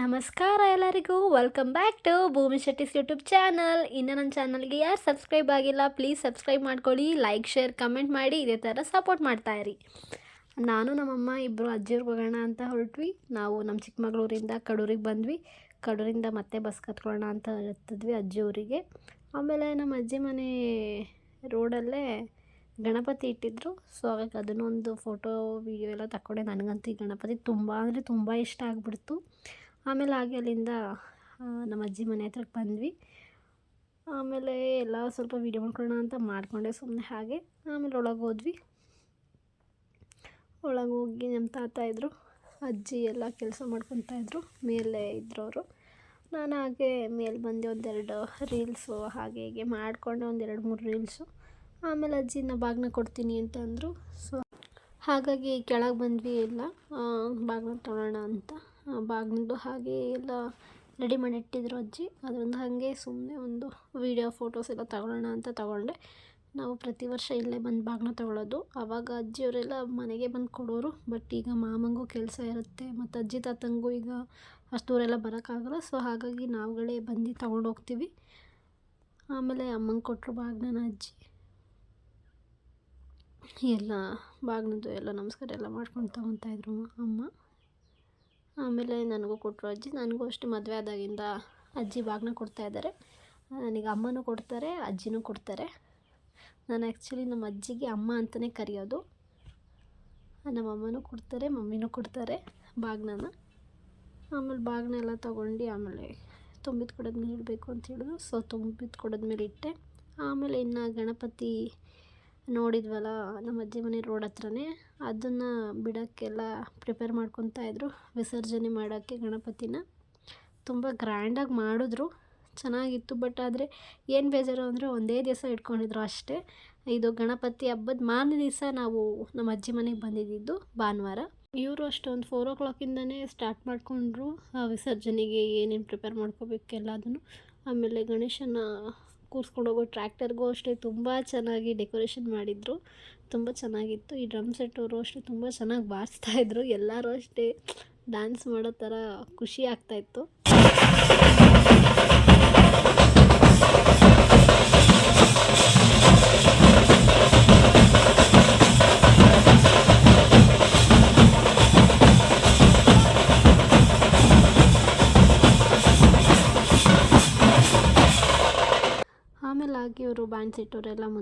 ನಮಸ್ಕಾರ ಎಲ್ಲರಿಗೂ. Welcome back to ಭೂಮಿ ಶೆಟ್ಟಿಸ್ ಯೂಟ್ಯೂಬ್ ಚಾನಲ್ ಇನ್ನು ನನ್ನ ಚಾನಲ್ಗೆ ಯಾರು ಸಬ್ಸ್ಕ್ರೈಬ್ ಆಗಿಲ್ಲ ಪ್ಲೀಸ್ ಸಬ್ಸ್ಕ್ರೈಬ್ ಮಾಡ್ಕೊಳ್ಳಿ. ಲೈಕ್ ಶೇರ್ ಕಮೆಂಟ್ ಮಾಡಿ ಇದೇ ಥರ ಸಪೋರ್ಟ್ ಮಾಡ್ತಾ ಇರಿ. ನಾನು ನಮ್ಮಮ್ಮ ಇಬ್ಬರು ಅಜ್ಜಿಯವ್ರಿಗೆ ಹೋಗೋಣ ಅಂತ ಹೊರಟ್ವಿ. ನಾವು ನಮ್ಮ ಚಿಕ್ಕಮಗಳೂರಿಂದ ಕಡೂರಿಗೆ ಬಂದ್ವಿ. ಕಡೂರಿಂದ ಮತ್ತೆ ಬಸ್ ಕತ್ಕೊಳ್ಳೋಣ ಅಂತ ಹತ್ತಿದ್ವಿ ಅಜ್ಜಿಯವರಿಗೆ ಆಮೇಲೆ ನಮ್ಮ ಅಜ್ಜಿ ಮನೆ ರೋಡಲ್ಲೇ ಗಣಪತಿ ಇಟ್ಟಿದ್ರು. ಸೊ ಹಾಗಾಗಿ ಅದನ್ನೊಂದು ಫೋಟೋ ವೀಡಿಯೋ ಎಲ್ಲ ತಗೊಂಡೆ ನನಗಂತೂ ಈ ಗಣಪತಿ ತುಂಬ ಅಂದರೆ ತುಂಬ ಇಷ್ಟ ಆಗಿಬಿಡ್ತು. ಆಮೇಲೆ ಹಾಗೆ ಅಲ್ಲಿಂದ ನಮ್ಮ ಅಜ್ಜಿ ಮನೆ ಹತ್ರಕ್ಕೆ ಬಂದ್ವಿ. ಆಮೇಲೆ ಎಲ್ಲ ಸ್ವಲ್ಪ ವೀಡಿಯೋ ಮಾಡ್ಕೊಳ್ಳೋಣ ಅಂತ ಮಾಡಿಕೊಂಡೆ ಸುಮ್ಮನೆ ಹಾಗೆ. ಆಮೇಲೆ ಒಳಗೆ ಹೋದ್ವಿ. ಒಳಗೆ ಹೋಗಿ ನಮ್ಮ ತಾತ ಇದ್ದರು ಅಜ್ಜಿ ಎಲ್ಲ ಕೆಲಸ ಮಾಡ್ಕೊತಾ ಇದ್ದರು ಮೇಲೆ ಇದ್ದರು ಅವರು ನಾನು ಹಾಗೆ ಮೇಲೆ ಬಂದೆ ಒಂದೆರಡು ರೀಲ್ಸು ಹಾಗೆ ಹೀಗೆ ಮಾಡಿಕೊಂಡೆ ಒಂದೆರಡು ಮೂರು ರೀಲ್ಸು ಆಮೇಲೆ ಅಜ್ಜಿನ ಬಾಗ್ನ ಕೊಡ್ತೀನಿ ಅಂತ ಅಂದರು. ಸೊ ಹಾಗಾಗಿ ಕೆಳಗೆ ಬಂದ್ವಿ ಎಲ್ಲ. ಬಾಗ್ನ ತೊಗೊಳ್ಳೋಣ ಅಂತ. ಬಾಗಿನದು ಹಾಗೆ ಎಲ್ಲ ರೆಡಿ ಮಾಡಿ ಇಟ್ಟಿದ್ರು ಅಜ್ಜಿ. ಅದೊಂದು ಹಾಗೆ ಸುಮ್ಮನೆ ಒಂದು ವೀಡಿಯೋ ಫೋಟೋಸ್ ಎಲ್ಲ ತಗೊಳ್ಳೋಣ ಅಂತ ತಗೊಂಡೆ. ನಾವು ಪ್ರತಿ ವರ್ಷ ಇಲ್ಲೇ ಬಂದು ಬಾಗಿನ ತಗೊಳ್ಳೋದು. ಆವಾಗ ಅಜ್ಜಿಯವರೆಲ್ಲ ಮನೆಗೆ ಬಂದು ಕೊಡೋರು. ಬಟ್ ಈಗ ಮಾಮಂಗೂ ಕೆಲಸ ಇರುತ್ತೆ, ಮತ್ತು ಅಜ್ಜಿ ತಾತಂಗೂ ಈಗ ಅಷ್ಟು ದೂರೆಲ್ಲ ಬರೋಕ್ಕಾಗಲ್ಲ. ಸೊ ಹಾಗಾಗಿ ನಾವುಗಳೇ ಬಂದು ತಗೊಂಡು ಹೋಗ್ತೀವಿ ಆಮೇಲೆ ಅಮ್ಮಂಗೆ ಕೊಟ್ಟರು ಬಾಗ್ನ ಅಜ್ಜಿ. ಎಲ್ಲ ಬಾಗ್ನದ್ದು ಎಲ್ಲ ನಮಸ್ಕಾರ ಎಲ್ಲ ಮಾಡ್ಕೊಂಡು ತಗೊತಾಯಿದ್ರು ಅಮ್ಮ. ಆಮೇಲೆ ನನಗೂ ಕೊಟ್ಟರು ಅಜ್ಜಿ. ನನಗೂ ಅಷ್ಟು ಮದುವೆ ಆದಾಗಿಂದ ಅಜ್ಜಿ ಬಾಗ್ನ ಕೊಡ್ತಾ ಇದ್ದಾರೆ. ನನಗೆ ಅಮ್ಮನೂ ಕೊಡ್ತಾರೆ, ಅಜ್ಜಿನೂ ಕೊಡ್ತಾರೆ. ನಾನು ಆ್ಯಕ್ಚುಲಿ ನಮ್ಮ ಅಜ್ಜಿಗೆ ಅಮ್ಮ ಅಂತಲೇ ಕರೆಯೋದು. ನಮ್ಮ ಅಮ್ಮನೂ ಕೊಡ್ತಾರೆ, ಮಮ್ಮಿನೂ ಕೊಡ್ತಾರೆ ಬಾಗ್ನನ ಆಮೇಲೆ ಬಾಗ್ನ ಎಲ್ಲ ತೊಗೊಂಡು ಆಮೇಲೆ ತುಂಬಿದ ಕೊಡೋದ್ಮೇಲೆ ಇಡಬೇಕು ಅಂತ ಹೇಳಿದ್ರು. ಸೊ ತುಂಬಿದ ಕೊಡೋದ್ಮೇಲೆ ಇಟ್ಟೆ. ಆಮೇಲೆ ಇನ್ನು ಗಣಪತಿ ನೋಡಿದ್ವಲ್ಲ, ನಮ್ಮ ಅಜ್ಜಿ ಮನೆ ರೋಡ್ ಹತ್ರನೇ. ಅದನ್ನು ಬಿಡೋಕ್ಕೆಲ್ಲ ಪ್ರಿಪೇರ್ ಮಾಡ್ಕೊತಾ ಇದ್ದರು ವಿಸರ್ಜನೆ ಮಾಡೋಕ್ಕೆ ಗಣಪತಿನ. ತುಂಬ ಗ್ರ್ಯಾಂಡಾಗಿ ಮಾಡಿದ್ರು. ಚೆನ್ನಾಗಿತ್ತು ಬಟ್ ಆದರೆ ಏನು ಬೇಜಾರು ಅಂದರೆ ಒಂದೇ ದಿವಸ ಇಟ್ಕೊಂಡಿದ್ರು ಅಷ್ಟೇ. ಇದು ಗಣಪತಿ ಹಬ್ಬದ ಮಾರನೇ ದಿವಸ ನಾವು ನಮ್ಮ ಅಜ್ಜಿ ಮನೆಗೆ ಬಂದಿದ್ದಿದ್ದು ಭಾನುವಾರ. ಇವರು ಅಷ್ಟೊಂದು ಫೋರ್ ಓ ಕ್ಲಾಕಿಂದನೇ ಸ್ಟಾರ್ಟ್ ಮಾಡಿಕೊಂಡ್ರು ವಿಸರ್ಜನೆಗೆ ಏನೇನು ಪ್ರಿಪೇರ್ ಮಾಡ್ಕೋಬೇಕು ಎಲ್ಲದನ್ನು. ಆಮೇಲೆ ಗಣೇಶನ ಕೂರಿಸ್ಕೊಂಡು ಹೋಗೋ ಟ್ರ್ಯಾಕ್ಟರ್ಗೂ ಅಷ್ಟೇ ತುಂಬ ಚೆನ್ನಾಗಿ ಡೆಕೋರೇಷನ್ ಮಾಡಿದರು. ತುಂಬ ಚೆನ್ನಾಗಿತ್ತು. ಈ ಡ್ರಮ್ ಸೆಟ್ ಅವರು ಅಷ್ಟೇ ತುಂಬ ಚೆನ್ನಾಗಿ ಬಾರಿಸ್ತಾ ಇದ್ರು. ಎಲ್ಲರೂ ಅಷ್ಟೇ ಡ್ಯಾನ್ಸ್ ಮಾಡೋ ಥರ ಖುಷಿ ಆಗ್ತಾಯಿತ್ತು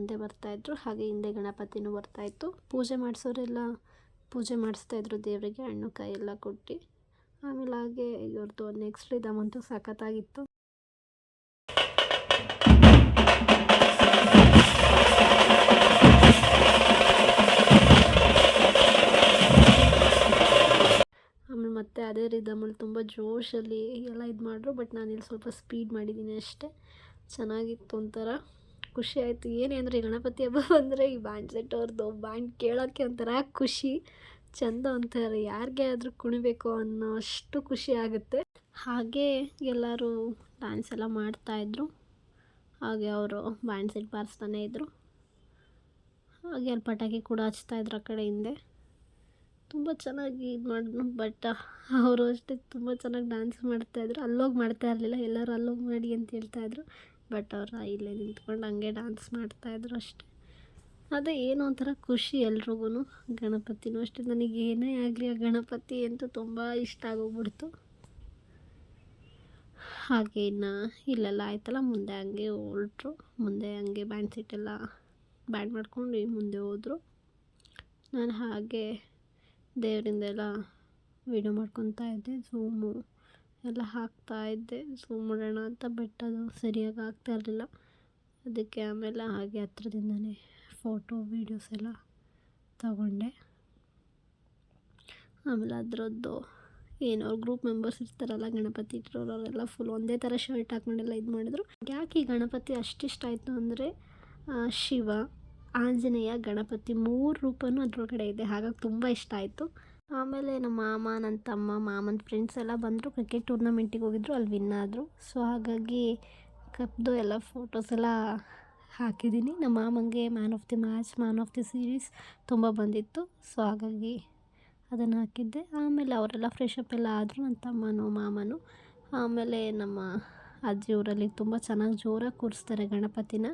ಮುಂದೆ ಬರ್ತಾಯಿದ್ರು ಹಾಗೆ ಹಿಂದೆ ಗಣಪತಿನೂ ಬರ್ತಾಯಿತ್ತು ಪೂಜೆ ಮಾಡಿಸೋರೆಲ್ಲ ಪೂಜೆ ಮಾಡಿಸ್ತಾಯಿದ್ರು ದೇವರಿಗೆ ಹಣ್ಣು, ಕಾಯಿ ಎಲ್ಲ ಕೊಟ್ಟು. ಆಮೇಲೆ ಹಾಗೆ ಇವ್ರದ್ದು ನೆಕ್ಸ್ಟ್ ರಿದಮಂತೂ ಸಖತ್ತಾಗಿತ್ತು. ಆಮೇಲೆ ಮತ್ತೆ ಅದೇ ರಿದಮಲ್ಲಿ ತುಂಬ ಜೋಶಲ್ಲಿ ಎಲ್ಲ ಇದು ಮಾಡಿದ್ರು ಬಟ್ ನಾನಿಲ್ಲಿ ಸ್ವಲ್ಪ ಸ್ಪೀಡ್ ಮಾಡಿದ್ದೀನಿ ಅಷ್ಟೇ. ಚೆನ್ನಾಗಿತ್ತು ಒಂಥರ. ಖುಷಿ ಆಯಿತು. ಏನೇ ಅಂದರೆ ಗಣಪತಿ ಹಬ್ಬ ಬಂದರೆ ಈ ಬ್ಯಾಂಡ್ ಸೆಟ್ ಅವ್ರದ್ದು ಬ್ಯಾಂಡ್ ಕೇಳೋಕ್ಕೆ ಒಂಥರ ಖುಷಿ. ಚಂದ ಒಂಥರ ಯಾರಿಗೆ ಆದರೂ ಕುಣಿಬೇಕು ಅನ್ನೋ ಅಷ್ಟು ಖುಷಿ ಆಗುತ್ತೆ. ಹಾಗೆ ಎಲ್ಲರೂ ಡ್ಯಾನ್ಸ್ ಎಲ್ಲ ಮಾಡ್ತಾಯಿದ್ರು ಹಾಗೆ ಅವರು ಬ್ಯಾಂಡ್ ಸೆಟ್ ಬಾರಿಸ್ತಾನೆ ಇದ್ದರು ಹಾಗೆ ಅಲ್ಲಿ ಪಟಾಕಿ ಕೂಡ ಹಚ್ತಾಯಿದ್ರು ಆ ಕಡೆ ಹಿಂದೆ. ತುಂಬ ಚೆನ್ನಾಗಿ ಇದು ಮಾಡಿದ್ರು. ಬಟ್ ಅವರು ಅಷ್ಟೇ ತುಂಬ ಚೆನ್ನಾಗಿ ಡ್ಯಾನ್ಸ್ ಮಾಡ್ತಾಯಿದ್ರು ಅಲ್ಲೋಗಿ ಮಾಡ್ತಾ ಇರಲಿಲ್ಲ. ಎಲ್ಲರೂ ಅಲ್ಲೋಗಿ ಮಾಡಿ ಅಂತ ಹೇಳ್ತಾಯಿದ್ರು ಬಟ್ ಅವ್ರು ಇಲ್ಲೇ ನಿಂತ್ಕೊಂಡು ಹಂಗೆ ಡ್ಯಾನ್ಸ್ ಮಾಡ್ತಾಯಿದ್ರು ಅಷ್ಟೇ. ಅದೇ ಏನೋ ಒಂಥರ ಖುಷಿ ಎಲ್ರಿಗೂ ಗಣಪತಿನೂ ಅಷ್ಟೇ. ನನಗೆ ಏನೇ ಆಗಲಿ ಆ ಗಣಪತಿ ಅಂತೂ ತುಂಬ ಇಷ್ಟ ಆಗೋಗ್ಬಿಡ್ತು. ಹಾಗೆ ಇನ್ನು ಇಲ್ಲೆಲ್ಲ ಆಯ್ತಲ್ಲ, ಮುಂದೆ ಹಂಗೆ ಹೊರಟ್ರು. ಮುಂದೆ ಹಂಗೆ ಬ್ಯಾಂಡ್ ಸೀಟೆಲ್ಲ ಬ್ಯಾಂಡ್ ಮಾಡ್ಕೊಂಡು ಮುಂದೆ ಹೋದರು. ನಾನು ಹಾಗೆ ದೇವರಿಂದೆಲ್ಲ ವೀಡಿಯೋ ಮಾಡ್ಕೊತಾ ಇದ್ದೆ. ಝೂಮು ಎಲ್ಲ ಹಾಕ್ತಾ ಇದ್ದೆ. ಮಾಡೋಣ ಅಂತ ಬಟ್ ಅದು ಸರಿಯಾಗಿ ಆಗ್ತಾ ಇರಲಿಲ್ಲ. ಅದಕ್ಕೆ ಆಮೇಲೆ ಹಾಗೆ ಹತ್ರದಿಂದನೇ ಫೋಟೋ ವೀಡಿಯೋಸ್ ಎಲ್ಲ ತಗೊಂಡೆ. ಆಮೇಲೆ ಅದರದ್ದು ಏನು ಗ್ರೂಪ್ ಮೆಂಬರ್ಸ್ ಇರ್ತಾರಲ್ಲ, ಗಣಪತಿ ಇಟ್ಟಿರೋರು ಅವರೆಲ್ಲ ಫುಲ್ ಒಂದೇ ಥರ ಶರ್ಟ್ ಹಾಕ್ಕೊಂಡೆಲ್ಲ ಇದು ಮಾಡಿದ್ರು. ಯಾಕೆ ಈ ಗಣಪತಿ ಅಷ್ಟಿಷ್ಟ ಆಯಿತು ಅಂದರೆ ಶಿವ, ಆಂಜನೇಯ, ಗಣಪತಿ ಮೂರು ರೂಪನೂ ಅದರೊಳಗಡೆ ಇದೆ. ಹಾಗಾಗಿ ತುಂಬ ಇಷ್ಟ ಆಯಿತು. ಆಮೇಲೆ ನಮ್ಮ ಮಾಮ, ನನ್ನ ತಮ್ಮ, ಮಾಮನ ಫ್ರೆಂಡ್ಸ್ ಎಲ್ಲ ಬಂದರು. ಕ್ರಿಕೆಟ್ ಟೂರ್ನಮೆಂಟಿಗೆ ಹೋಗಿದ್ರು. ಅಲ್ಲಿ ವಿನ್ ಆದರು. ಸೊ ಹಾಗಾಗಿ ಕಪ್ದು ಎಲ್ಲ ಫೋಟೋಸ್ ಎಲ್ಲ ಹಾಕಿದ್ದೀನಿ ನಮ್ಮ ಮಾಮಂಗೆ man of the match man of the series ತುಂಬ ಬಂದಿತ್ತು. ಸೊ ಹಾಗಾಗಿ ಅದನ್ನು ಹಾಕಿದ್ದೆ. ಆಮೇಲೆ ಅವರೆಲ್ಲ ಫ್ರೆಶ್ ಅಪ್ ಎಲ್ಲ ಆದರು, ನನ್ನ ತಮ್ಮನು, ಮಾಮನು. ಆಮೇಲೆ ನಮ್ಮ ಅಜ್ಜಿ ಊರಲ್ಲಿ ತುಂಬ ಚೆನ್ನಾಗಿ ಜೋರಾಗಿ ಕೂರಿಸ್ತಾರೆ ಗಣಪತಿನ.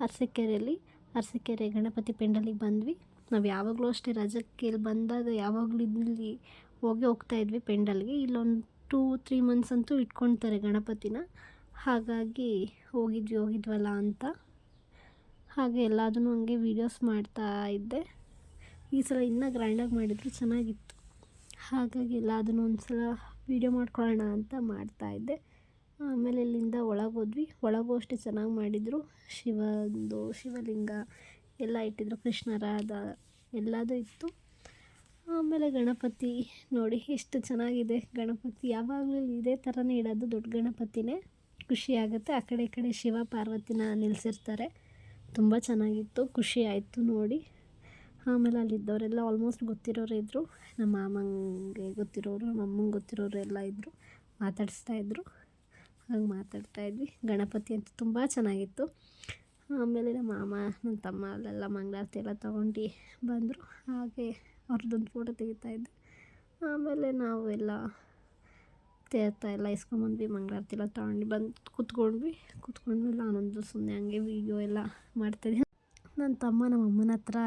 ಅರಸೀಕೆರೆಯಲ್ಲಿ ಅರಸೀಕೆರೆ ಗಣಪತಿ ಪೆಂಡಲಿಗೆ ಬಂದ್ವಿ. ನಾವು ಯಾವಾಗಲೂ ಅಷ್ಟೇ ರಜಕ್ಕೆ ಇಲ್ಲಿ ಬಂದಾಗ ಯಾವಾಗಲೂ ಇಲ್ಲಿ ಹೋಗಿ ಹೋಗ್ತಾ ಇದ್ವಿ ಪೆಂಡಲ್ಗೆ. ಇಲ್ಲೊಂದು ಟೂ ತ್ರೀ ಮಂತ್ಸ್ ಅಂತೂ ಇಟ್ಕೊಳ್ತಾರೆ ಗಣಪತಿನ. ಹಾಗಾಗಿ ಹೋಗಿದ್ವಿ, ಹೋಗಿದ್ವಲ್ಲ ಅಂತ. ಹಾಗೆ ಎಲ್ಲದನ್ನು ಹಂಗೆ ವೀಡಿಯೋಸ್ ಮಾಡ್ತಾ ಇದ್ದೆ. ಈ ಸಲ ಇನ್ನೂ ಗ್ರ್ಯಾಂಡಾಗಿ ಮಾಡಿದ್ರು ಚೆನ್ನಾಗಿತ್ತು. ಹಾಗಾಗಿ ಎಲ್ಲದನ್ನು ಒಂದು ಸಲ ವೀಡಿಯೋ ಮಾಡ್ಕೊಳ್ಳೋಣ ಅಂತ ಮಾಡ್ತಾಯಿದ್ದೆ ಆಮೇಲೆ ಇಲ್ಲಿಂದ ಒಳಗೆ ಹೋದ್ವಿ. ಒಳಗೂ ಅಷ್ಟೇ ಚೆನ್ನಾಗಿ ಮಾಡಿದರು. ಶಿವಂದು, ಶಿವಲಿಂಗ ಎಲ್ಲ ಇಟ್ಟಿದ್ರು. ಕೃಷ್ಣರಾಧ ಎಲ್ಲದು ಇತ್ತು. ಆಮೇಲೆ ಗಣಪತಿ ನೋಡಿ ಎಷ್ಟು ಚೆನ್ನಾಗಿದೆ ಗಣಪತಿ. ಯಾವಾಗಲೂ ಇದೇ ಥರನೇ ಇಡೋದು ದೊಡ್ಡ ಗಣಪತಿನೇ. ಖುಷಿಯಾಗುತ್ತೆ ಆ ಕಡೆ ಈ ಕಡೆ ಶಿವ ಪಾರ್ವತಿನ ನಿಲ್ಲಿಸಿರ್ತಾರೆ ತುಂಬ ಚೆನ್ನಾಗಿತ್ತು. ಖುಷಿ ಆಯಿತು ನೋಡಿ. ಆಮೇಲೆ ಅಲ್ಲಿದ್ದವರೆಲ್ಲ ಆಲ್ಮೋಸ್ಟ್ ಗೊತ್ತಿರೋರು ಇದ್ದರು ನಮ್ಮ ಮಾಮಂಗೆ ಗೊತ್ತಿರೋರು, ನಮ್ಮ ಅಮ್ಮಂಗೆ ಗೊತ್ತಿರೋರು ಎಲ್ಲ ಇದ್ದರು ಮಾತಾಡಿಸ್ತಾಯಿದ್ರು ಹಾಗೆ ಮಾತಾಡ್ತಾಯಿದ್ವಿ ಗಣಪತಿ ಅಂತೂ ತುಂಬ ಚೆನ್ನಾಗಿತ್ತು. ಆಮೇಲೆ ನಮ್ಮ ಮಾಮ ನನ್ನ ತಮ್ಮ ಅಲ್ಲೆಲ್ಲ ಮಂಗಳಾರತಿ ಎಲ್ಲ ತೊಗೊಂಡು ಬಂದರು. ಹಾಗೆ ಅವ್ರದ್ದೊಂದು ಫೋಟೋ ತೆಗಿತಾಯಿದ್ದೆ ಆಮೇಲೆ ನಾವು ಎಲ್ಲ ತೇರ್ತಾ ಎಲ್ಲ ಇಸ್ಕೊಂಬಂದ್ವಿ ಮಂಗಳಾರತಿ ಎಲ್ಲ ತಗೊಂಡು ಬಂದು ಕೂತ್ಕೊಂಡ್ವಿ. ಕೂತ್ಕೊಂಡ್ಮೇಲೆ ನಾನೊಂದು ಸುಮ್ಮನೆ ಹಂಗೆ ವೀಡಿಯೋ ಎಲ್ಲ ಮಾಡ್ತಾಯಿದ್ದೆ ನನ್ನ ತಮ್ಮ ನಮ್ಮ ಅಮ್ಮನ ಹತ್ರ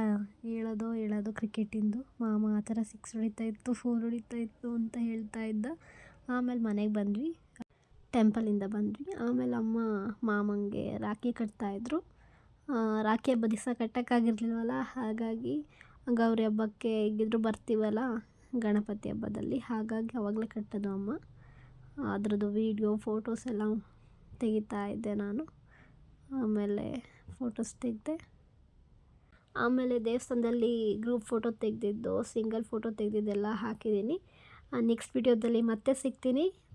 ಹೇಳೋದು ಹೇಳೋದು ಕ್ರಿಕೆಟಿಂದು. ಮಾಮ ಆ ಥರ ಸಿಕ್ಸ್ ಹೊಡಿತಾ ಇತ್ತು ಫೋರ್ ಹೊಡಿತಾ ಇತ್ತು ಅಂತ ಹೇಳ್ತಾ ಇದ್ದ. ಆಮೇಲೆ ಮನೆಗೆ ಬಂದ್ವಿ. ಟೆಂಪಲಿಂದ ಬಂದ್ವಿ. ಆಮೇಲೆ ಅಮ್ಮ ಮಾಮಂಗೆ ರಾಖಿ ಕಟ್ತಾಯಿದ್ರು. ರಾಖಿ ಹಬ್ಬ ದಿವಸ ಕಟ್ಟೋಕ್ಕಾಗಿರ್ಲಿಲ್ವಲ್ಲ? ಹಾಗಾಗಿ ಗೌರಿ ಹಬ್ಬಕ್ಕೆ ಹೇಗಿದ್ರು ಬರ್ತೀವಲ್ಲ ಗಣಪತಿ ಹಬ್ಬದಲ್ಲಿ. ಹಾಗಾಗಿ ಅವಾಗಲೇ ಕಟ್ಟೋದು ಅಮ್ಮ. ಅದರದ್ದು ವೀಡಿಯೋ ಫೋಟೋಸ್ ಎಲ್ಲ ತೆಗಿತಾ ಇದ್ದೆ ನಾನು. ಆಮೇಲೆ ಫೋಟೋಸ್ ತೆಗೆದೆ. ಆಮೇಲೆ ದೇವಸ್ಥಾನದಲ್ಲಿ ಗ್ರೂಪ್ ಫೋಟೋ ತೆಗೆದಿದ್ದು ಸಿಂಗಲ್ ಫೋಟೋ ತೆಗೆದಿದ್ದೆಲ್ಲ ಹಾಕಿದ್ದೀನಿ. ನೆಕ್ಸ್ಟ್ ವಿಡಿಯೋದಲ್ಲಿ ಮತ್ತೆ ಸಿಗ್ತೀನಿ.